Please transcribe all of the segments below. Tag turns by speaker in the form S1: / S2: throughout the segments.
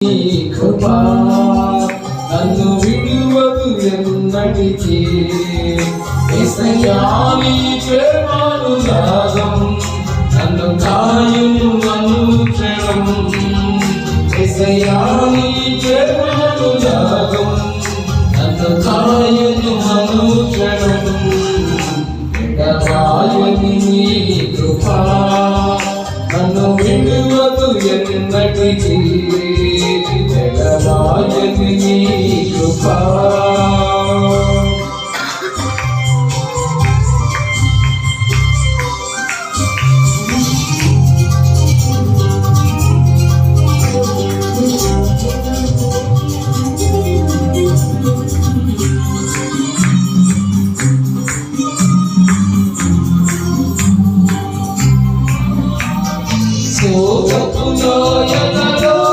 S1: కృపా నన్ను విడువదు ఎన్నటికీ. చేవాలు రాగం నన్ను కాయం నన్ను క్షణం. ఎసయాని చేవాలు రాగం నన్ను కాయం నన్ను క్షణం. ఎడబాయని కృపా నన్ను విడువదు ఎన్నటికీ. yo, yo, yo, yo, yo.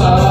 S1: Bye.